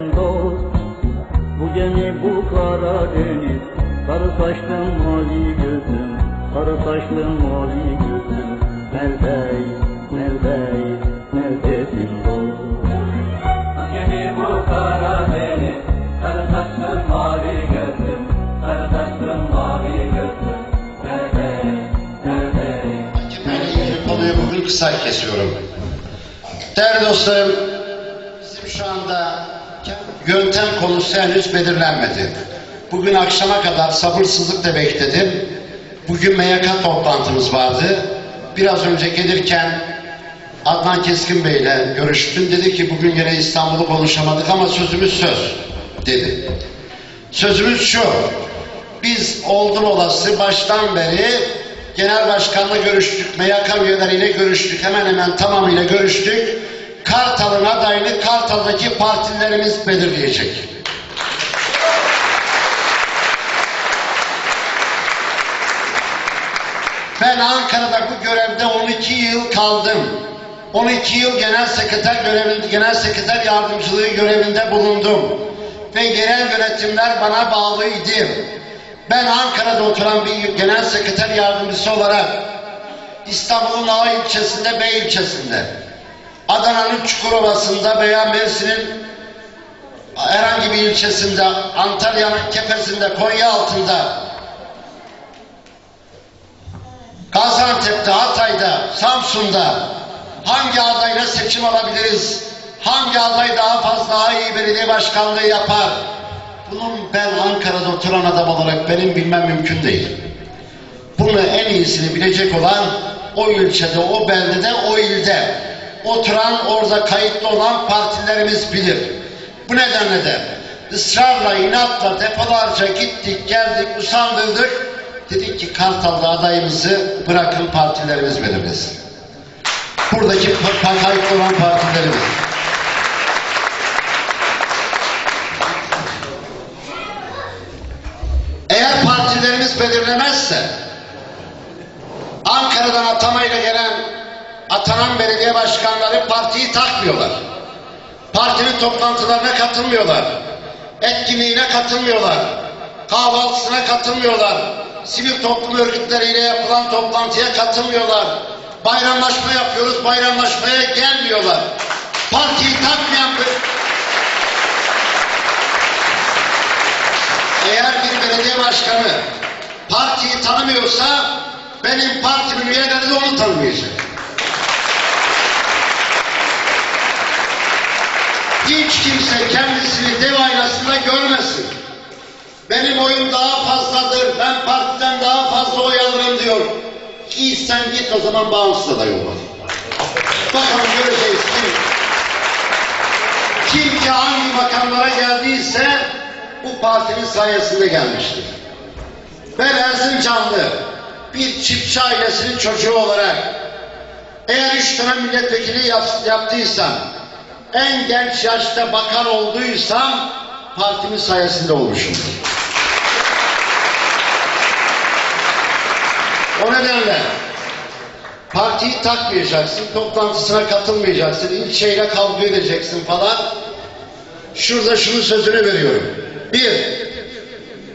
dost Bu gemi bu kara deniz Sarı saçlı mavi gözüm Sarı saçlı mavi gözüm Neredey, neredey, neredesin dost Gemi bu kara deniz, sarı saçlı mavi gözlüm, sarı saçlı mavi gözlüm. Nerede, nerede? Ben konuyu bugün kısa kesiyorum. Değerli dostlarım, bizim şu anda yöntem konusu henüz belirlenmedi. Bugün akşama kadar sabırsızlıkla bekledim. Bugün MYK toplantımız vardı. Biraz önce gelirken Adnan Keskin Bey ile görüştüm. Dedi ki bugün yine İstanbul'u konuşamadık ama sözümüz söz dedi. Sözümüz şu. Biz oldum olası baştan beri genel başkanla görüştük. MYK üyeleriyle görüştük. Hemen hemen tamamıyla görüştük. Kartal'ın adayını Kartal'daki partilerimiz belirleyecek. Ben Ankara'da bu görevde 12 yıl kaldım. 12 yıl genel sekreter görevinde, genel sekreter yardımcılığı görevinde bulundum. Ve yerel yönetimler bana bağlıydı. Ben Ankara'da oturan bir genel sekreter yardımcısı olarak İstanbul'un A ilçesinde, B ilçesinde, Adana'nın Çukurova'sında veya Mersin'in herhangi bir ilçesinde, Antalya'nın Kefes'inde, Konya altında, Gaziantep'te, Hatay'da, Samsun'da hangi adayla seçim alabiliriz? Hangi aday daha fazla daha iyi belediye başkanlığı yapar? Bunun ben Ankara'da oturan adam olarak benim bilmem mümkün değil. Bunu en iyisini bilecek olan o ilçede, o beldede, o ilde oturan, orada kayıtlı olan partilerimiz bilir. Bu nedenle de ısrarla, inatla defalarca gittik, geldik, usandırdık. Dedik ki Kartal'da adayımızı bırakın partilerimiz belirlesin. Buradaki kayıtlı olan partilerimiz. Eğer partilerimiz belirlemezse Ankara'dan atamayla gelen atanan belediye başkanları partiyi takmıyorlar. Partinin toplantılarına katılmıyorlar. Etkinliğine katılmıyorlar. Kahvaltısına katılmıyorlar. Sivil toplum örgütleriyle yapılan toplantıya katılmıyorlar. Bayramlaşma yapıyoruz, bayramlaşmaya gelmiyorlar. Partiyi takmayan Eğer bir belediye başkanı partiyi tanımıyorsa benim partimin üyeleri de onu tanımayacak. Hiç kimse kendisini dev aynasında görmesin. Benim oyum daha fazladır, ben partiden daha fazla oy alırım diyor. Ki sen git o zaman bağımsız aday ol. Bakalım göreceğiz kim. Kim ki hangi makamlara geldiyse bu partinin sayesinde gelmiştir. Ben Erzincanlı bir çiftçi ailesinin çocuğu olarak eğer üç tane milletvekili yap, yaptıysam, en genç yaşta bakan olduysam partimin sayesinde olmuşumdur. O nedenle partiyi takmayacaksın, toplantısına katılmayacaksın, ilçeyle kavga edeceksin falan. Şurada şunu sözünü veriyorum. Bir,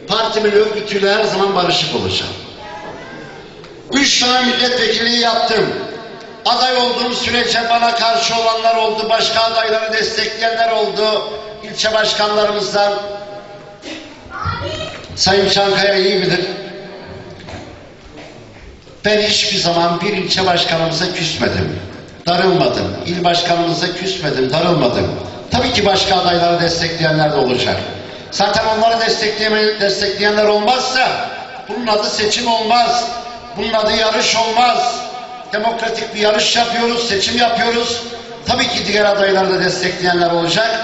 partimin örgütüyle her zaman barışık olacağım. Üç tane milletvekilliği yaptım. Aday olduğum sürece bana karşı olanlar oldu, başka adayları destekleyenler oldu. İlçe başkanlarımızdan Sayın Çankaya iyi bilir. Ben hiçbir zaman bir ilçe başkanımıza küsmedim. Darılmadım. İl başkanımıza küsmedim, darılmadım. Tabii ki başka adayları destekleyenler de olacak. Zaten onları destekleyenler olmazsa bunun adı seçim olmaz. Bunun adı yarış olmaz. Demokratik bir yarış yapıyoruz, seçim yapıyoruz. Tabii ki diğer adayları da destekleyenler olacak.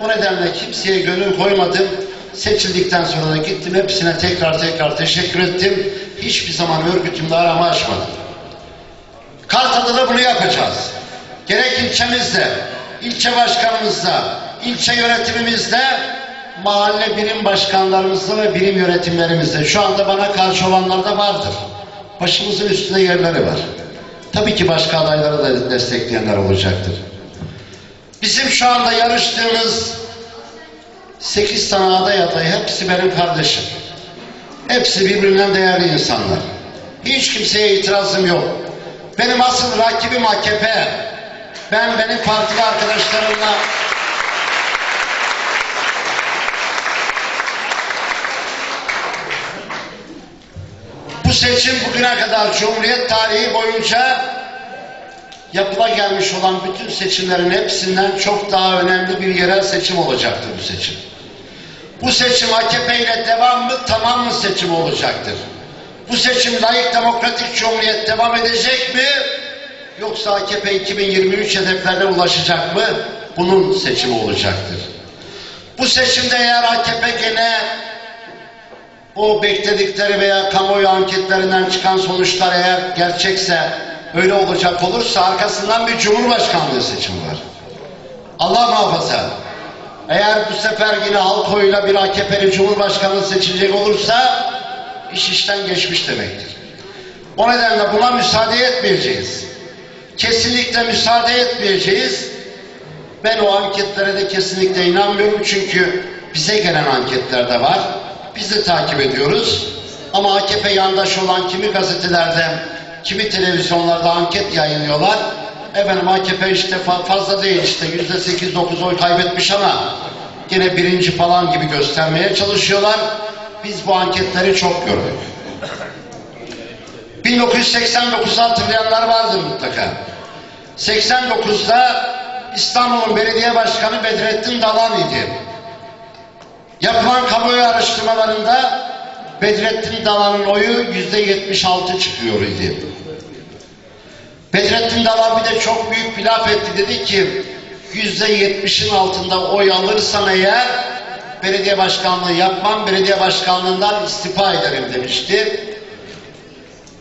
O nedenle kimseye gönül koymadım. Seçildikten sonra da gittim hepsine tekrar tekrar teşekkür ettim. Hiçbir zaman örgütümde arama açmadım. Kartal'da da bunu yapacağız. Gerek ilçemizde, ilçe başkanımızda, ilçe yönetimimizde, mahalle birim başkanlarımızda ve birim yönetimlerimizde. Şu anda bana karşı olanlar da vardır. Başımızın üstünde yerleri var. Tabii ki başka adayları da destekleyenler olacaktır. Bizim şu anda yarıştığımız Sekiz tane aday adayı hepsi benim kardeşim. Hepsi birbirinden değerli insanlar. Hiç kimseye itirazım yok. Benim asıl rakibim AKP. Ben benim partili arkadaşlarımla seçim bugüne kadar Cumhuriyet tarihi boyunca yapıla gelmiş olan bütün seçimlerin hepsinden çok daha önemli bir yerel seçim olacaktır bu seçim. Bu seçim AKP ile devam mı tamam mı seçim olacaktır? Bu seçim layık demokratik cumhuriyet devam edecek mi? Yoksa AKP 2023 hedeflerine ulaşacak mı? Bunun seçimi olacaktır. Bu seçimde eğer AKP gene o bekledikleri veya kamuoyu anketlerinden çıkan sonuçlar eğer gerçekse öyle olacak olursa arkasından bir cumhurbaşkanlığı seçimi var. Allah muhafaza. Eğer bu sefer yine halk oyuyla bir AKP'li cumhurbaşkanı seçilecek olursa iş işten geçmiş demektir. O nedenle buna müsaade etmeyeceğiz. Kesinlikle müsaade etmeyeceğiz. Ben o anketlere de kesinlikle inanmıyorum çünkü bize gelen anketler de var. Biz de takip ediyoruz. Ama AKP yandaş olan kimi gazetelerde, kimi televizyonlarda anket yayınlıyorlar. Efendim AKP işte fa- fazla değil işte yüzde sekiz dokuz oy kaybetmiş ama gene birinci falan gibi göstermeye çalışıyorlar. Biz bu anketleri çok gördük. 1989'u hatırlayanlar vardır mutlaka. 89'da İstanbul'un belediye başkanı Bedrettin Dalan idi. Yapılan kamuoyu araştırmalarında Bedrettin Dalan'ın oyu yüzde 76 çıkıyor idi. Bedrettin Dalan bir de çok büyük bir laf etti dedi ki yüzde 70'in altında oy alırsam eğer belediye başkanlığı yapmam, belediye başkanlığından istifa ederim demişti.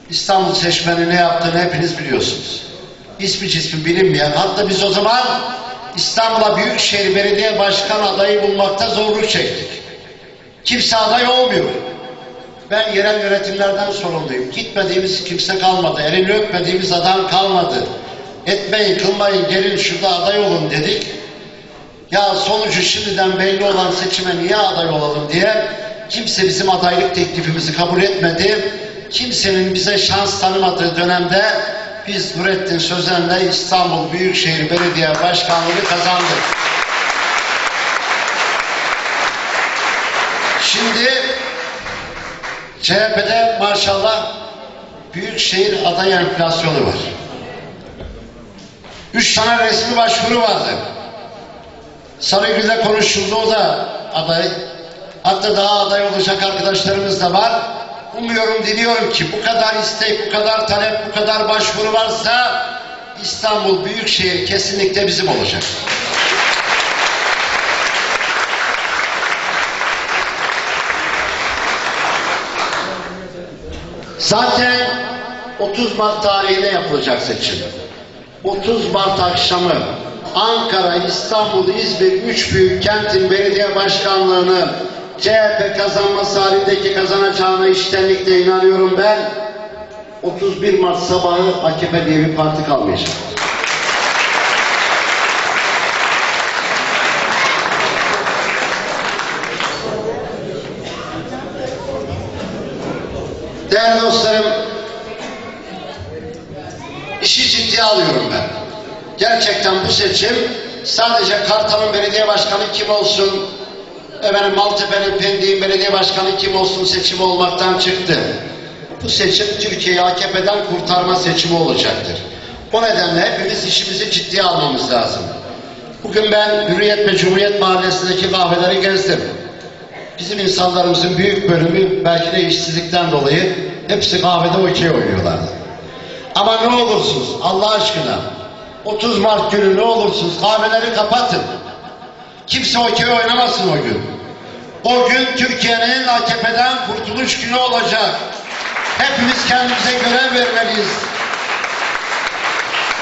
İstanbul seçmeni ne yaptığını hepiniz biliyorsunuz. İsmi cismi bilinmeyen, hatta biz o zaman İstanbul'a Büyükşehir Belediye Başkan adayı bulmakta zorluk çektik. Kimse aday olmuyor. Ben yerel yönetimlerden sorumluyum. Gitmediğimiz kimse kalmadı. Elini öpmediğimiz adam kalmadı. Etmeyin, kılmayın, gelin şurada aday olun dedik. Ya sonucu şimdiden belli olan seçime niye aday olalım diye kimse bizim adaylık teklifimizi kabul etmedi. Kimsenin bize şans tanımadığı dönemde biz Nurettin Sözen'le İstanbul Büyükşehir Belediye Başkanlığı kazandık. Şimdi CHP'de maşallah Büyükşehir aday enflasyonu var. Üç tane resmi başvuru vardı. Sarıgül'de konuşuldu o da aday. Hatta daha aday olacak arkadaşlarımız da var. Umuyorum, diliyorum ki bu kadar istek, bu kadar talep, bu kadar başvuru varsa İstanbul Büyükşehir kesinlikle bizim olacak. Zaten 30 Mart tarihinde yapılacak seçim. 30 Mart akşamı Ankara, İstanbul, İzmir, üç büyük kentin belediye başkanlığını CHP kazanması halindeki kazanacağına içtenlikle inanıyorum ben. 31 Mart sabahı AKP diye bir parti kalmayacak. Değerli dostlarım, işi ciddiye alıyorum ben. Gerçekten bu seçim sadece Kartal'ın belediye başkanı kim olsun, efendim Maltepe'nin Pendik'in belediye başkanı kim olsun seçimi olmaktan çıktı. Bu seçim Türkiye'yi AKP'den kurtarma seçimi olacaktır. O nedenle hepimiz işimizi ciddiye almamız lazım. Bugün ben Hürriyet ve Cumhuriyet Mahallesi'ndeki kahveleri gezdim. Bizim insanlarımızın büyük bölümü belki de işsizlikten dolayı hepsi kahvede okey oynuyorlardı. Ama ne olursunuz Allah aşkına 30 Mart günü ne olursunuz kahveleri kapatın. Kimse okey oynamasın o gün. O gün Türkiye'nin AKP'den kurtuluş günü olacak. Hepimiz kendimize görev vermeliyiz.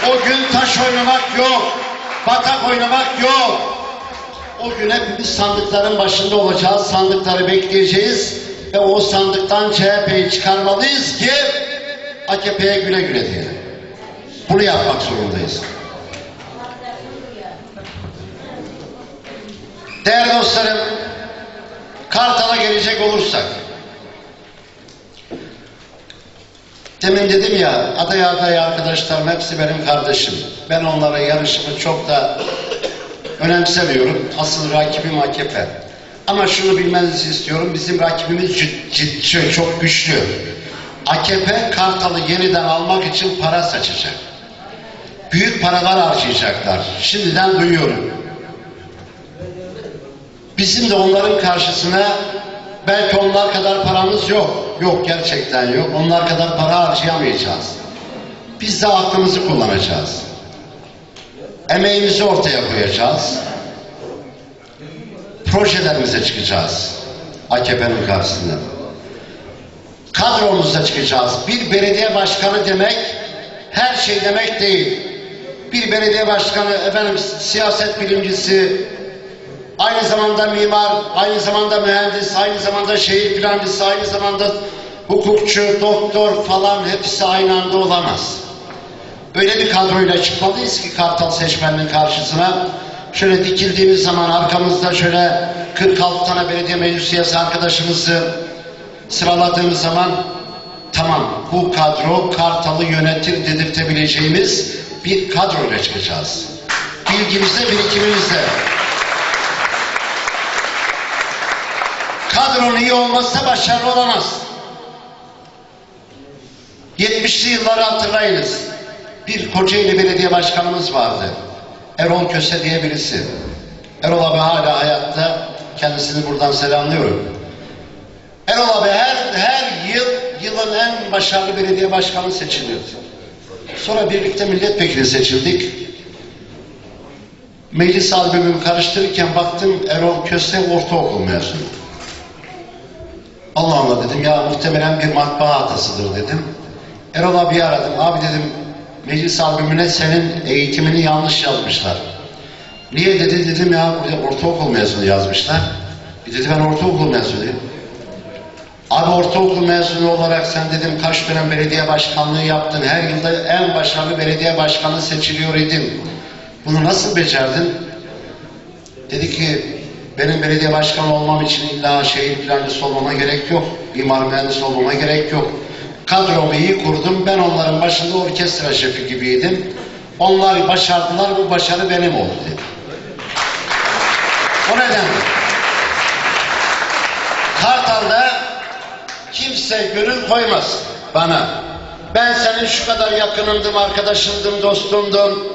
O gün taş oynamak yok. Batak oynamak yok. O gün hepimiz sandıkların başında olacağız. Sandıkları bekleyeceğiz. Ve o sandıktan CHP'yi çıkarmalıyız ki AKP'ye güle güle diye. Bunu yapmak zorundayız. Değerli dostlarım, Kartal'a gelecek olursak. Demin dedim ya aday aday arkadaşlarım hepsi benim kardeşim. Ben onlara yarışımı çok da önemsemiyorum. Asıl rakibim AKP. Ama şunu bilmenizi istiyorum. Bizim rakibimiz cid- cid- çok güçlü. AKP Kartal'ı yeniden almak için para saçacak. Büyük paralar harcayacaklar. Şimdiden duyuyorum. Bizim de onların karşısına belki onlar kadar paramız yok. Yok gerçekten yok. Onlar kadar para harcayamayacağız. Biz de aklımızı kullanacağız. Emeğimizi ortaya koyacağız. Projelerimize çıkacağız. AKP'nin karşısında. Kadromuzda çıkacağız. Bir belediye başkanı demek her şey demek değil. Bir belediye başkanı efendim siyaset bilimcisi, aynı zamanda mimar, aynı zamanda mühendis, aynı zamanda şehir plancısı, aynı zamanda hukukçu, doktor falan hepsi aynı anda olamaz. Öyle bir kadroyla çıkmalıyız ki Kartal seçmeninin karşısına şöyle dikildiğimiz zaman arkamızda şöyle 46 tane belediye meclis üyesi arkadaşımızı sıraladığımız zaman tamam bu kadro Kartal'ı yönetir dedirtebileceğimiz bir kadroyla çıkacağız. Bilgimizle, birikimimizle. Kadronun iyi olmazsa başarılı olamaz. 70'li yılları hatırlayınız. Bir Kocaeli Belediye Başkanımız vardı. Erol Köse diye birisi. Erol abi hala hayatta. Kendisini buradan selamlıyorum. Erol abi her, her yıl yılın en başarılı belediye başkanı seçiliyordu. Sonra birlikte milletvekili seçildik. Meclis albümümü karıştırırken baktım Erol Köse ortaokul mezunu. Allah Allah dedim ya muhtemelen bir matbaa hatasıdır dedim. Erol abiyi aradım. Abi dedim meclis albümüne senin eğitimini yanlış yazmışlar. Niye dedi dedim ya ortaokul mezunu yazmışlar. E dedi ben ortaokul mezunuyum. Abi ortaokul mezunu olarak sen dedim kaç dönem belediye başkanlığı yaptın. Her yılda en başarılı belediye başkanı seçiliyor idin. Bunu nasıl becerdin? Dedi ki benim belediye başkanı olmam için illa şehir plancısı olmama gerek yok. Mimar mühendis olmama gerek yok. Kadromu iyi kurdum. Ben onların başında orkestra şefi gibiydim. Onlar başardılar. Bu başarı benim oldu. O nedenle Kartal'da kimse gönül koymaz bana. Ben senin şu kadar yakınındım, arkadaşındım, dostumdum.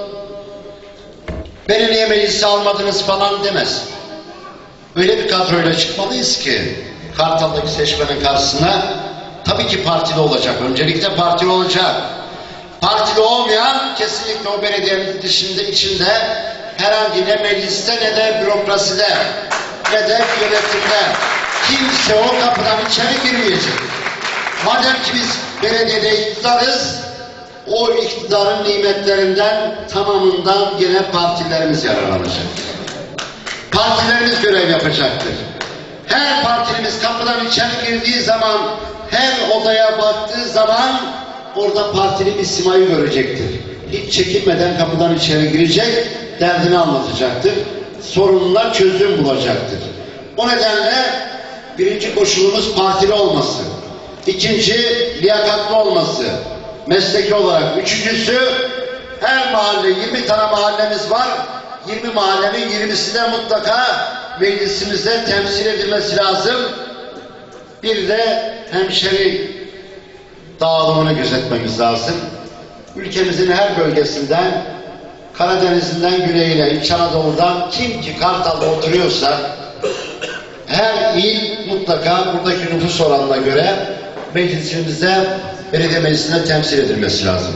Beni niye meclise almadınız falan demez. Öyle bir kadroyla çıkmalıyız ki Kartal'daki seçmenin karşısına tabii ki partili olacak. Öncelikle partili olacak. Partili olmayan kesinlikle o belediyenin dışında içinde herhangi ne mecliste ne de bürokraside ne de yönetimde kimse o kapıdan içeri girmeyecek. Madem ki biz belediyede iktidarız o iktidarın nimetlerinden tamamından gene partilerimiz yararlanacak. Partilerimiz görev yapacaktır. Her partilimiz kapıdan içeri girdiği zaman, her odaya baktığı zaman orada partili bir simayı görecektir. Hiç çekinmeden kapıdan içeri girecek, derdini anlatacaktır. Sorunlar çözüm bulacaktır. O nedenle birinci koşulumuz partili olması. İkinci, liyakatlı olması. Mesleki olarak. Üçüncüsü, her mahalle, 20 tane mahallemiz var. 20 mahallenin 20'si de mutlaka meclisimizde temsil edilmesi lazım. Bir de hemşeri dağılımını gözetmemiz lazım. Ülkemizin her bölgesinden, Karadeniz'inden güneyine, İç Anadolu'dan kim ki Kartal'da oturuyorsa her il mutlaka buradaki nüfus oranına göre meclisimizde, belediye meclisinde temsil edilmesi lazım.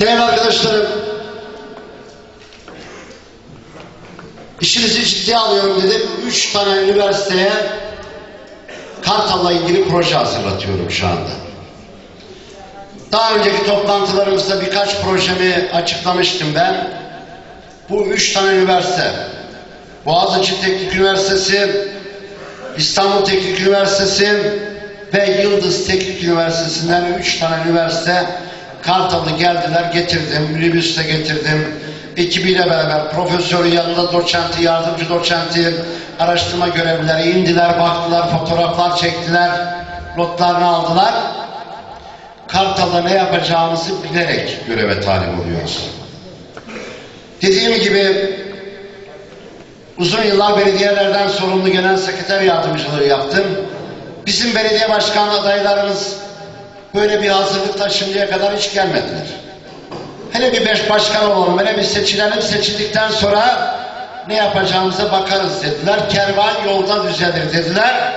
Değerli arkadaşlarım, işinizi ciddiye alıyorum dedim. Üç tane üniversiteye Kartal'la ilgili proje hazırlatıyorum şu anda. Daha önceki toplantılarımızda birkaç projemi açıklamıştım ben. Bu üç tane üniversite, Boğaziçi Teknik Üniversitesi, İstanbul Teknik Üniversitesi ve Yıldız Teknik Üniversitesi'nden üç tane üniversite Kartal'ı geldiler getirdim, minibüste getirdim, ekibiyle beraber profesörü yanında doçenti, yardımcı doçenti, araştırma görevlileri indiler, baktılar, fotoğraflar çektiler, notlarını aldılar. Kartal'da ne yapacağımızı bilerek göreve talim oluyoruz. Dediğim gibi uzun yıllar belediyelerden sorumlu genel sekreter yardımcılığı yaptım. Bizim belediye başkan adaylarımız böyle bir hazırlıkla şimdiye kadar hiç gelmediler. Hele bir beş başkan olalım, hele bir seçilelim, seçildikten sonra ne yapacağımıza bakarız dediler. Kervan yolda düzelir dediler.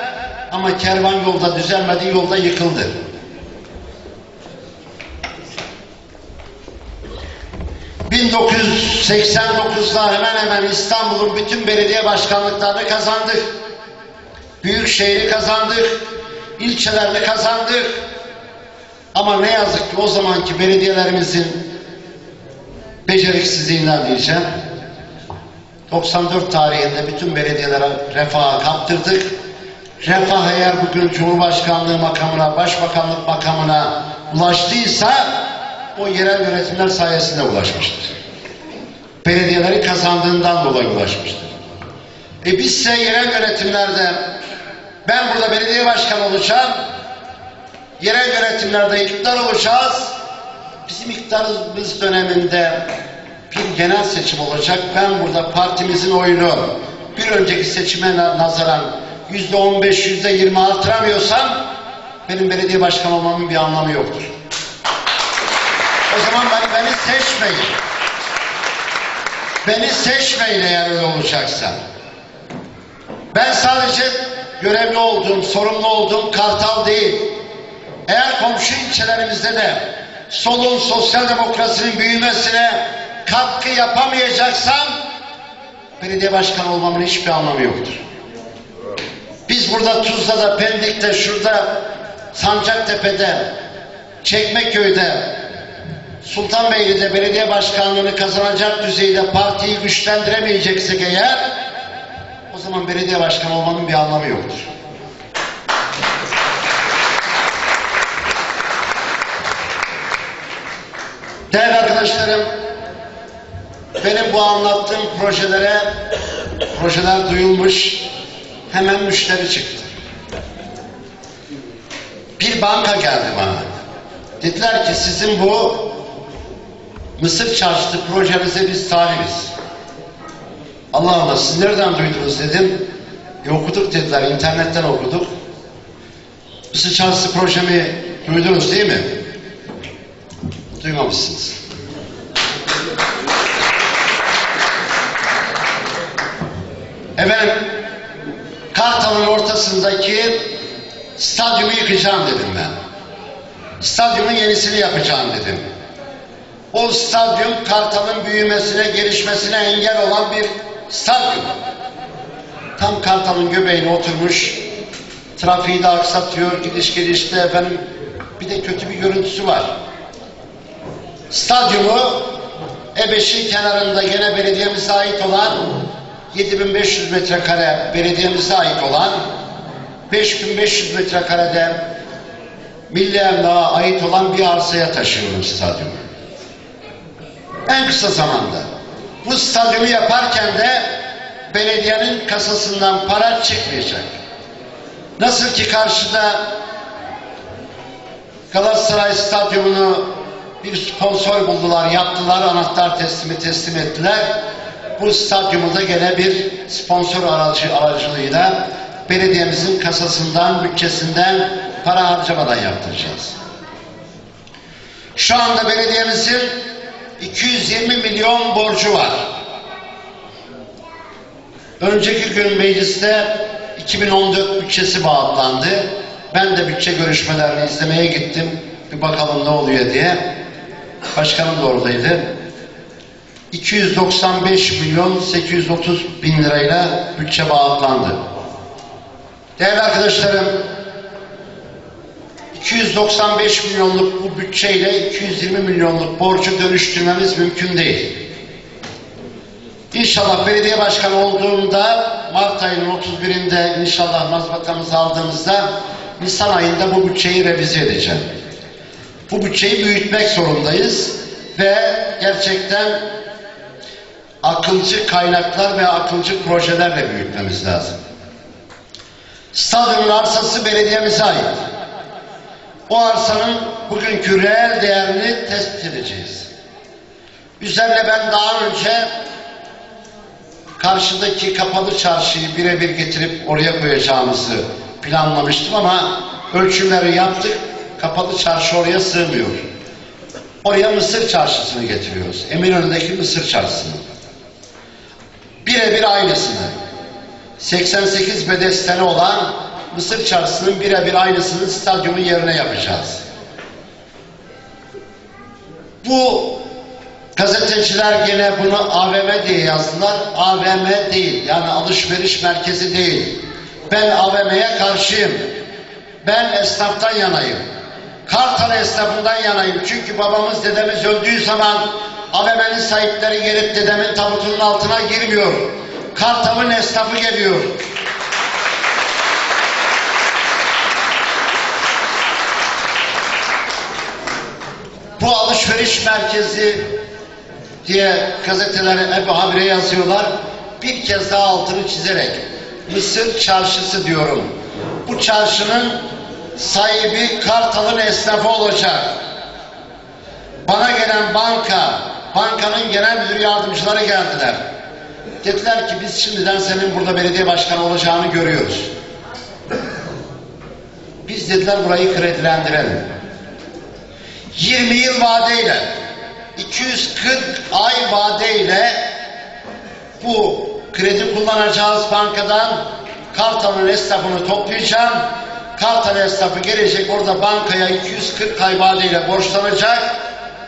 Ama kervan yolda düzelmedi, yolda yıkıldı. ...1989'da hemen hemen İstanbul'un bütün belediye başkanlıklarını kazandık. Büyükşehir'i kazandık. ilçelerini kazandık. Ama ne yazık ki o zamanki belediyelerimizin beceriksizliğinden diyeceğim. 94 tarihinde bütün belediyelere refaha kaptırdık. Refah eğer bugün Cumhurbaşkanlığı makamına, Başbakanlık makamına ulaştıysa o yerel yönetimler sayesinde ulaşmıştır. Belediyeleri kazandığından dolayı ulaşmıştır. E bizse yerel yönetimlerde ben burada belediye başkanı olacağım, yerel yönetimlerde iktidar olacağız. Bizim iktidarımız döneminde bir genel seçim olacak. Ben burada partimizin oyunu bir önceki seçime na- nazaran yüzde on beş, yüzde yirmi artıramıyorsam benim belediye başkanı olmamın bir anlamı yoktur. O zaman beni, beni seçmeyin. Beni seçmeyin eğer öyle olacaksa. Ben sadece görevli olduğum, sorumlu olduğum Kartal değil. Eğer komşu ilçelerimizde de solun sosyal demokrasinin büyümesine katkı yapamayacaksam belediye başkanı olmamın hiçbir anlamı yoktur. Biz burada Tuzla'da, Pendik'te, şurada Sancaktepe'de, Çekmeköy'de, Sultanbeyli'de belediye başkanlığını kazanacak düzeyde partiyi güçlendiremeyeceksek eğer o zaman belediye başkanı olmanın bir anlamı yoktur. Değerli arkadaşlarım, benim bu anlattığım projelere, projeler duyulmuş, hemen müşteri çıktı. Bir banka geldi bana. Dediler ki sizin bu Mısır çarşıtı projenize biz talibiz. Allah Allah siz nereden duydunuz dedim. E okuduk dediler, internetten okuduk. Mısır çarşısı projemi duydunuz değil mi? Duymamışsınız. Efendim, Kartal'ın ortasındaki stadyumu yıkacağım dedim ben. Stadyumun yenisini yapacağım dedim. O stadyum Kartal'ın büyümesine, gelişmesine engel olan bir stadyum. Tam Kartal'ın göbeğine oturmuş, trafiği de aksatıyor, gidiş gelişte efendim bir de kötü bir görüntüsü var. Stadyumu Ebeşi kenarında gene belediyemize ait olan 7500 metrekare belediyemize ait olan 5500 metrekarede Milli Emlak'a ait olan bir arsaya taşıyorum stadyumu. En kısa zamanda. Bu stadyumu yaparken de belediyenin kasasından para çıkmayacak. Nasıl ki karşıda Galatasaray Stadyumunu bir sponsor buldular, yaptılar, anahtar teslimi teslim ettiler. Bu stadyumu da gene bir sponsor aracı aracılığıyla belediyemizin kasasından, bütçesinden para harcamadan yaptıracağız. Şu anda belediyemizin 220 milyon borcu var. Önceki gün mecliste 2014 bütçesi bağlandı. Ben de bütçe görüşmelerini izlemeye gittim. Bir bakalım ne oluyor diye. Başkanım da oradaydı. 295 milyon 830 bin lirayla bütçe bağlandı. Değerli arkadaşlarım, 295 milyonluk bu bütçeyle 220 milyonluk borcu dönüştürmemiz mümkün değil. İnşallah belediye başkanı olduğumda Mart ayının 31'inde inşallah mazbatamızı aldığımızda Nisan ayında bu bütçeyi revize edeceğim. Bu bütçeyi büyütmek zorundayız ve gerçekten akılcı kaynaklar ve akılcı projelerle büyütmemiz lazım. Stadyumun arsası belediyemize ait. O arsanın bugünkü reel değerini tespit edeceğiz. Üzerine ben daha önce karşıdaki kapalı çarşıyı birebir getirip oraya koyacağımızı planlamıştım ama ölçümleri yaptık. Kapalı çarşı oraya sığmıyor. Oraya Mısır çarşısını getiriyoruz. Eminönü'ndeki Mısır çarşısını. Birebir aynısını. 88 bedesteni olan Mısır çarşısının birebir aynısını stadyumun yerine yapacağız. Bu gazeteciler gene bunu AVM diye yazdılar. AVM değil. Yani alışveriş merkezi değil. Ben AVM'ye karşıyım. Ben esnaftan yanayım. Kartal esnafından yanayım. Çünkü babamız dedemiz öldüğü zaman AVM'nin sahipleri gelip dedemin tabutunun altına girmiyor. Kartal'ın esnafı geliyor. Bu alışveriş merkezi diye gazetelere hep habire yazıyorlar. Bir kez daha altını çizerek Mısır çarşısı diyorum. Bu çarşının sahibi Kartal'ın esnafı olacak. Bana gelen banka, bankanın genel müdür yardımcıları geldiler. Dediler ki biz şimdiden senin burada belediye başkanı olacağını görüyoruz. Biz dediler burayı kredilendirelim. 20 yıl vadeyle 240 ay vadeyle bu kredi kullanacağız bankadan Kartal'ın esnafını toplayacağım. Kartal esnafı gelecek orada bankaya 240 ay vadeyle borçlanacak.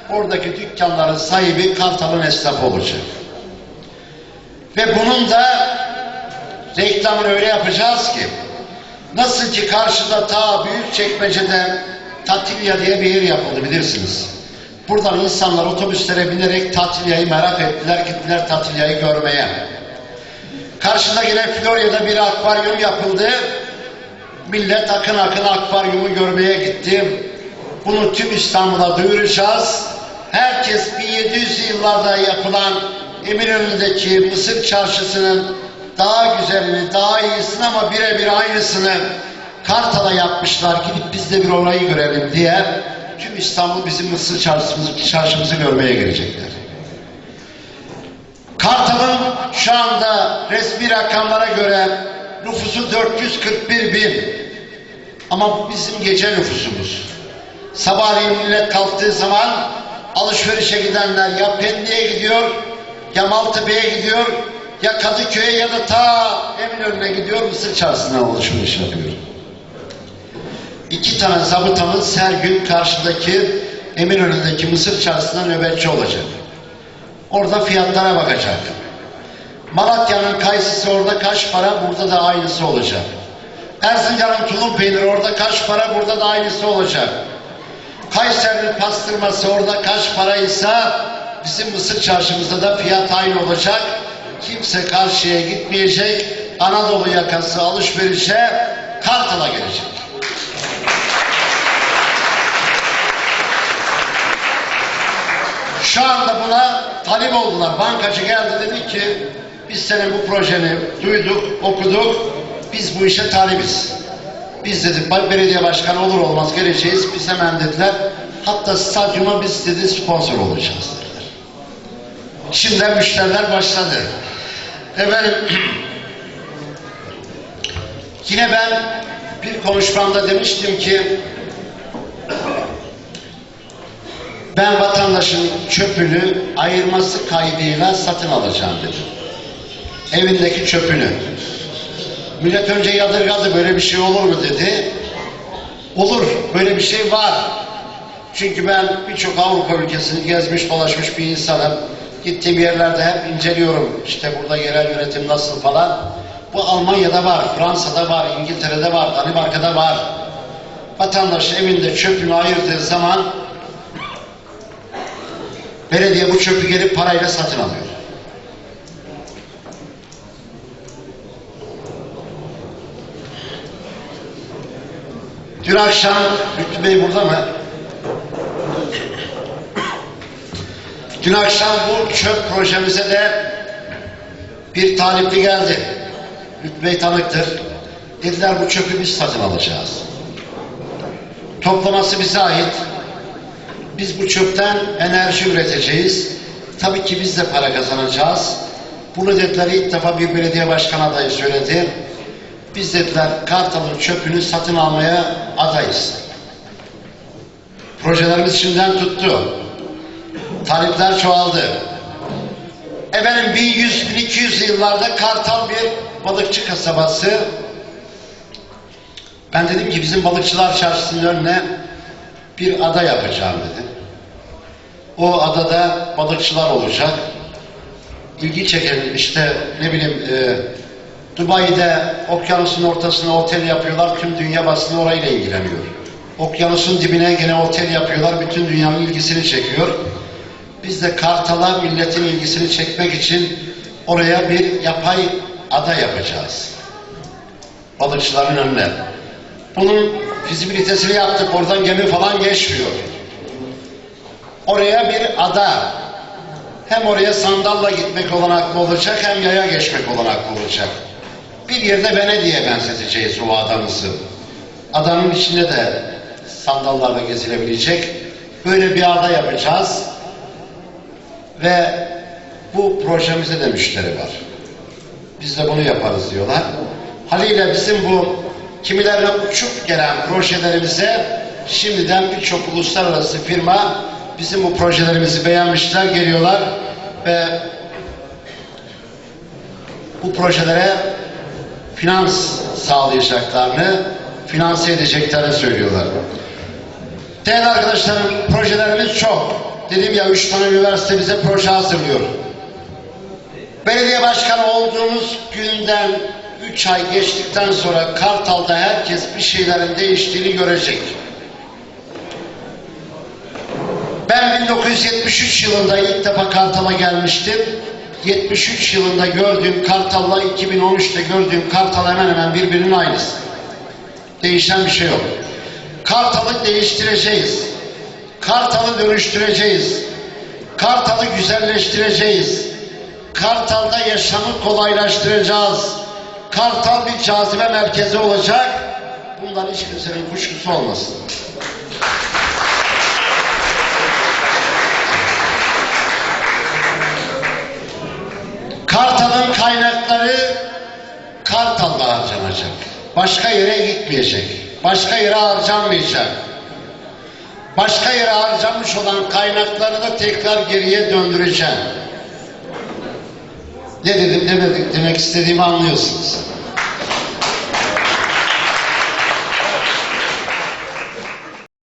Oradaki dükkanların sahibi Kartal'ın esnafı olacak. Ve bunun da reklamını öyle yapacağız ki nasıl ki karşıda ta büyük çekmecede Tatilya diye bir yer yapıldı bilirsiniz. Buradan insanlar otobüslere binerek Tatilya'yı merak ettiler, gittiler Tatilya'yı görmeye. Karşıda yine Florya'da bir akvaryum yapıldı. Millet akın akın akvaryumu görmeye gitti. Bunu tüm İstanbul'a duyuracağız. Herkes 1700 yıllarda yapılan Eminönü'ndeki Mısır çarşısının daha güzelini, daha iyisini ama birebir aynısını Kartal'a yapmışlar. Gidip biz de bir orayı görelim diye tüm İstanbul bizim Mısır çarşımızı, çarşımızı görmeye gelecekler. Kartal'ın şu anda resmi rakamlara göre nüfusu 441 bin. Ama bizim gece nüfusumuz. Sabahleyin millet kalktığı zaman alışverişe gidenler ya Pendik'e gidiyor, ya Maltepe'ye gidiyor, ya Kadıköy'e ya da ta Eminönü'ne gidiyor Mısır çarşısından alışveriş yapıyor. İki tane zabıtamız her gün karşıdaki Eminönü'ndeki Mısır çarşısına nöbetçi olacak. Orada fiyatlara bakacak. Malatya'nın kayısısı orada kaç para, burada da aynısı olacak. Erzincan'ın tulum peyniri orada kaç para, burada da aynısı olacak. Kayseri'nin pastırması orada kaç paraysa bizim Mısır çarşımızda da fiyat aynı olacak. Kimse karşıya gitmeyecek. Anadolu yakası alışverişe Kartal'a gelecek. Şu anda buna talip oldular. Bankacı geldi dedi ki biz senin bu projeni duyduk, okuduk. Biz bu işe talibiz. Biz dedik belediye başkanı olur olmaz geleceğiz. Biz hemen dediler. Hatta stadyuma biz dedi sponsor olacağız dediler. Şimdi müşteriler başladı. Efendim yine ben bir konuşmamda demiştim ki ben vatandaşın çöpünü ayırması kaydıyla satın alacağım dedim. Evindeki çöpünü. Millet önce yadırgadı böyle bir şey olur mu dedi. Olur böyle bir şey var. Çünkü ben birçok Avrupa ülkesini gezmiş dolaşmış bir insanım. Gittiğim yerlerde hep inceliyorum. İşte burada yerel yönetim nasıl falan. Bu Almanya'da var, Fransa'da var, İngiltere'de var, Danimarka'da var. Vatandaş evinde çöpünü ayırdığı zaman belediye bu çöpü gelip parayla satın alıyor. Dün akşam Lütfü Bey burada mı? Dün akşam bu çöp projemize de Bir talipli geldi. Lütfü Bey tanıktır. Dediler bu çöpü biz satın alacağız. Toplaması bize ait. Biz bu çöpten enerji üreteceğiz. Tabii ki biz de para kazanacağız. Bunu dediler ilk defa bir belediye başkan adayı söyledi. Biz dediler Kartal'ın çöpünü satın almaya adayız. Projelerimiz şimdiden tuttu. Talipler çoğaldı. Efendim 1100-1200 yıllarda Kartal bir balıkçı kasabası. Ben dedim ki bizim balıkçılar çarşısının önüne bir ada yapacağım dedim. O adada balıkçılar olacak. İlgi çeken işte ne bileyim e, Dubai'de okyanusun ortasına otel yapıyorlar. Tüm dünya basını orayla ilgileniyor. Okyanusun dibine gene otel yapıyorlar. Bütün dünyanın ilgisini çekiyor. Biz de Kartal'a milletin ilgisini çekmek için oraya bir yapay ada yapacağız. Balıkçıların önüne. Bunun fizibilitesini yaptık. Oradan gemi falan geçmiyor. Oraya bir ada. Hem oraya sandalla gitmek olanaklı olacak hem yaya geçmek olanaklı olacak. Bir yerde Venedik'e benzeteceğiz o adamızı. Adanın içinde de sandallarla gezilebilecek. Böyle bir ada yapacağız. Ve bu projemize de müşteri var. Biz de bunu yaparız diyorlar. Haliyle bizim bu kimilerine uçup gelen projelerimize şimdiden birçok uluslararası firma bizim bu projelerimizi beğenmişler, geliyorlar ve bu projelere finans sağlayacaklarını, finanse edeceklerini söylüyorlar. Değerli arkadaşlarım, projelerimiz çok. Dedim ya üç tane üniversite bize proje hazırlıyor. Belediye başkanı olduğumuz günden üç ay geçtikten sonra Kartal'da herkes bir şeylerin değiştiğini görecek. Ben 1973 yılında ilk defa Kartal'a gelmiştim. 73 yılında gördüğüm Kartal'la 2013'te gördüğüm Kartal hemen hemen birbirinin aynısı. Değişen bir şey yok. Kartal'ı değiştireceğiz. Kartal'ı dönüştüreceğiz. Kartal'ı güzelleştireceğiz. Kartal'da yaşamı kolaylaştıracağız. Kartal bir cazibe merkezi olacak. Bundan hiç kimsenin kuşkusu olmasın. Kartal'ın kaynakları Kartal'da harcanacak. Başka yere gitmeyecek. Başka yere harcanmayacak. Başka yere harcanmış olan kaynakları da tekrar geriye döndüreceğim. Ne dedim demedik demek istediğimi anlıyorsunuz.